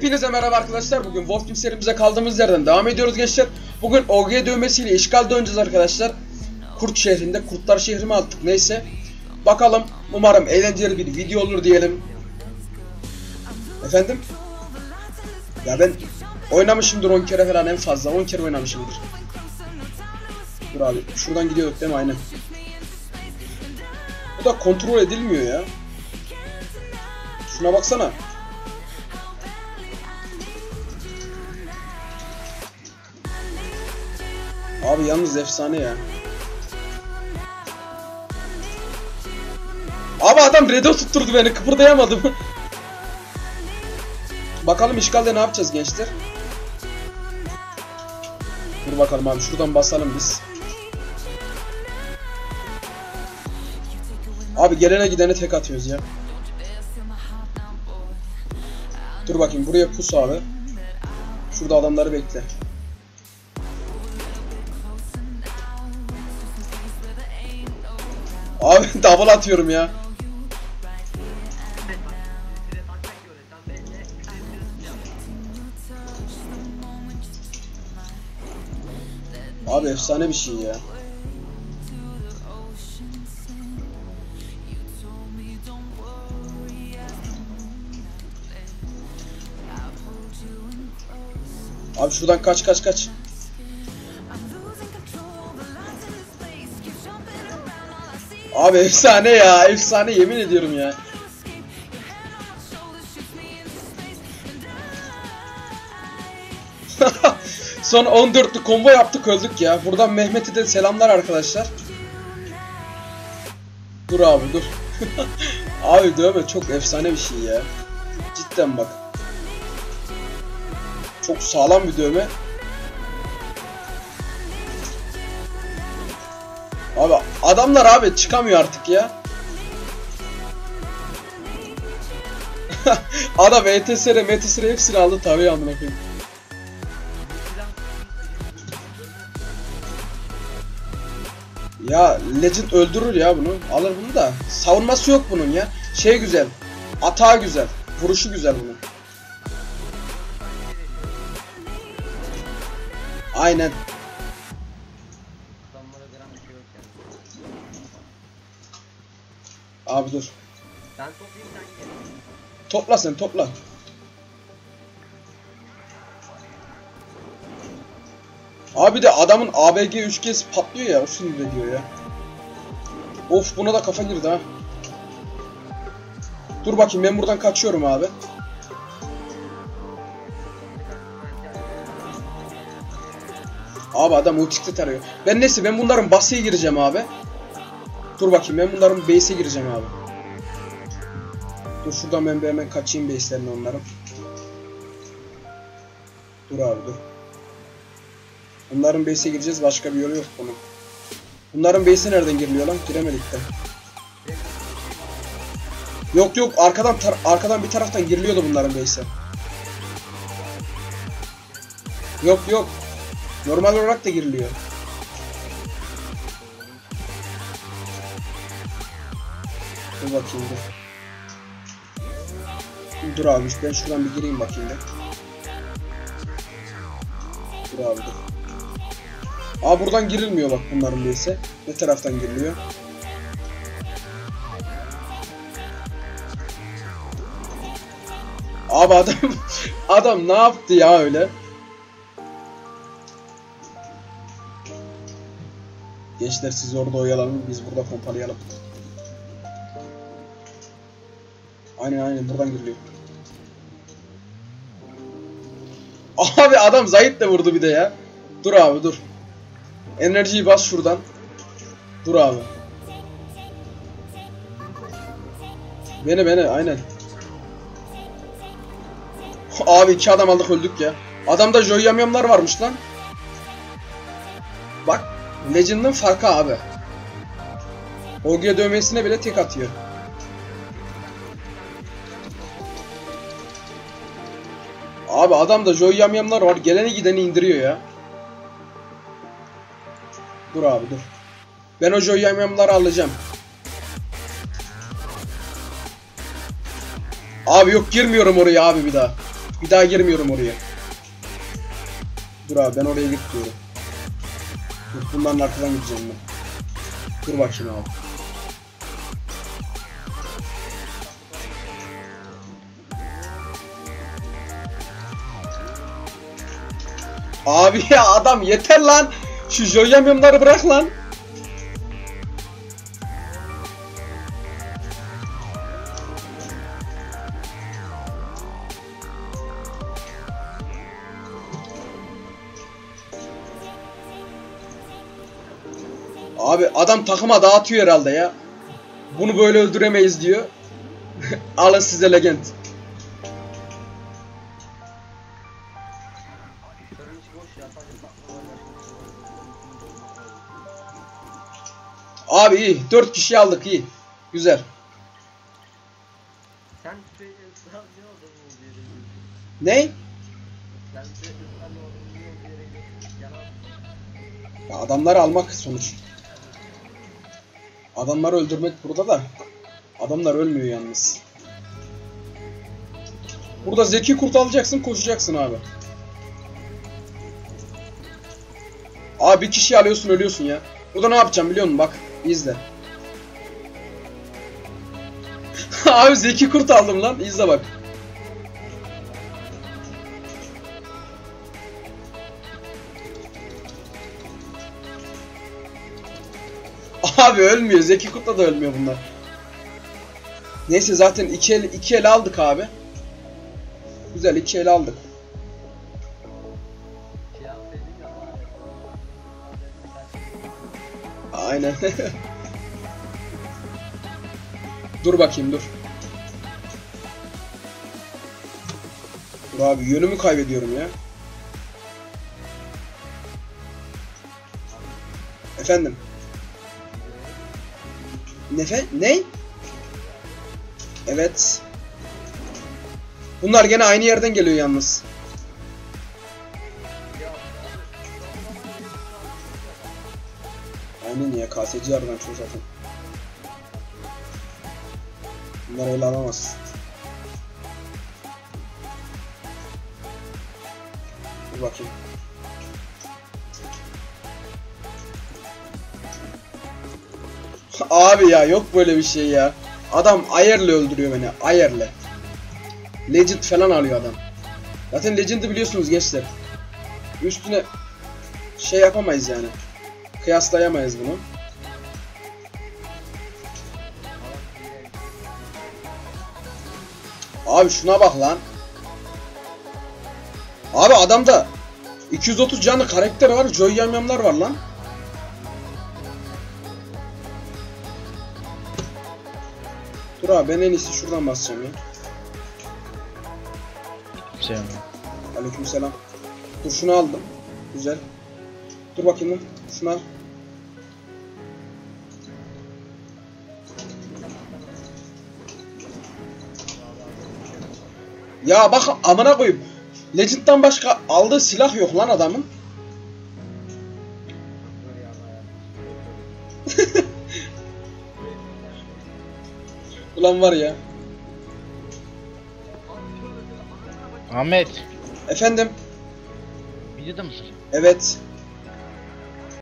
Hepinize merhaba arkadaşlar. Bugün Wolf Team serimize kaldığımız yerden devam ediyoruz gençler. Bugün OG dövmesiyle işgal döneceğiz arkadaşlar. Kurt şehrinde. Kurtlar şehri mi attık neyse. Bakalım. Umarım eğlenceli bir video olur diyelim. Efendim? Ya ben oynamışımdır 10 kere falan en fazla. 10 kere oynamışımdır. Dur abi. Şuradan gidiyorduk değil mi? Aynen. Bu da kontrol edilmiyor ya. Şuna baksana. Abi yalnız efsane ya. Abi adam redo tutturdu beni kıpırdayamadım. bakalım işgalde ne yapacağız gençler? Dur bakalım abi şuradan basalım biz. Abi gelene gidene tek atıyoruz ya. Dur bakayım buraya pus abi. Şurada adamları bekle. Abi double atıyorum ya. Abi efsane bir şey ya. Abi şuradan kaç kaç kaç. Abi efsane ya, efsane yemin ediyorum ya. Son 14'lü combo yaptık öldük ya. Buradan Mehmet'e de selamlar arkadaşlar. Dur abi dur. abi dövme çok efsane bir şey ya. Cidden bak. Çok sağlam bir dövme. Adamlar abi çıkamıyor artık ya. Adam ETSR, MTSR hepsini aldı tabii amına koyayım. Ya Legend öldürür ya bunu. Alır bunu da. Savunması yok bunun ya. Şey güzel. Atağı güzel. Vuruşu güzel bunun. Aynen. Abi dur. Ben toplayayım sen gel. Topla sen topla. Abi de adamın ABG 3 kez patlıyor ya o sinir ediyor ya. Of buna da kafa girdi ha. Dur bakayım ben buradan kaçıyorum abi. Abi adam ultikte tarıyor. Ben neyse ben bunların base'e gireceğim abi. Dur bakayım ben bunların base'e gireceğim abi. Dur şuradan ben hemen kaçayım base'lerine onların. Dur abi dur. Bunların base'e gireceğiz başka bir yolu yok bunun. Bunların base'e nereden giriliyor lan? Giremedik de. Yok yok arkadan arkadan bir taraftan giriliyordu bunların base'e. Yok yok. Normal olarak da giriliyor. Dur bakayım dur. Dur abi ben şuradan bir gireyim bakayım da. Dur abi dur. Aa buradan girilmiyor bak bunların neyse. Ne taraftan giriliyor? Abi adam adam ne yaptı ya öyle? Gençler siz orada oyalanın biz burada pompalayalım. Aynen aynen buradan giriliyor. Abi adam Zahit de vurdu bir de ya. Dur abi dur. Enerjiyi bas şuradan. Dur abi. Beni beni aynen. Abi iki adam aldık öldük ya. Adamda Joy Yamyamlar varmış lan. Bak Legend'ın farkı abi. OG dövmesine bile tek atıyor. Abi adamda Joy Yamyamlar var. Geleni gideni indiriyor ya. Dur abi dur. Ben o Joy Yamyamları alacağım. Abi yok girmiyorum oraya abi bir daha. Bir daha girmiyorum oraya. Dur abi ben oraya git diyorum. Dur bunların arkadan gideceğim ben. Dur bakayım abi. Abi ya adam yeter lan. Şu joyamyamları bırak lan. Abi adam takıma dağıtıyor herhalde ya. Bunu böyle öldüremeyiz diyor. Alın size legend. Abi iyi. 4 kişi aldık iyi. Güzel. Sen ne. Ya adamları almak sonuç. Adamları öldürmek burada da. Adamlar ölmüyor yalnız. Burada zeki kurt alacaksın koşacaksın abi. Abi bir kişi alıyorsun ölüyorsun ya. Burada ne yapacağım biliyor musun bak izle. abi zeki kurt aldım lan izle bak. Abi ölmüyor. Zeki Kurt'la da ölmüyor bunlar. Neyse zaten iki el, iki el aldık abi. Güzel iki el aldık. Aynen. dur bakayım dur. Dur abi yönümü kaybediyorum ya. Efendim. Nefe? Ne? Evet. Bunlar gene aynı yerden geliyor yalnız. KSC aradan çoğu zaten. Bunlar öyle alamaz. Dur bakayım. Abi ya yok böyle bir şey ya. Adam ayarla öldürüyor beni. Ayarla. Legend falan alıyor adam. Zaten Legend'ı biliyorsunuz gençler. Üstüne şey yapamayız yani. Kıyaslayamayız bunu. Abi şuna bak lan. Abi adamda 230 canlı karakter var. Joy yamyamlar var lan. Dur abi ben en iyisi şuradan basacağım ya. Şey mi? Aleykümselam. Dur şunu aldım. Güzel. Dur bakayım lan. Şunu al. Ya bak amına koyayım. Legend'dan başka aldığı silah yok lan adamın. Ulan var ya. Ahmet, Efendim. videoda mısın? Evet.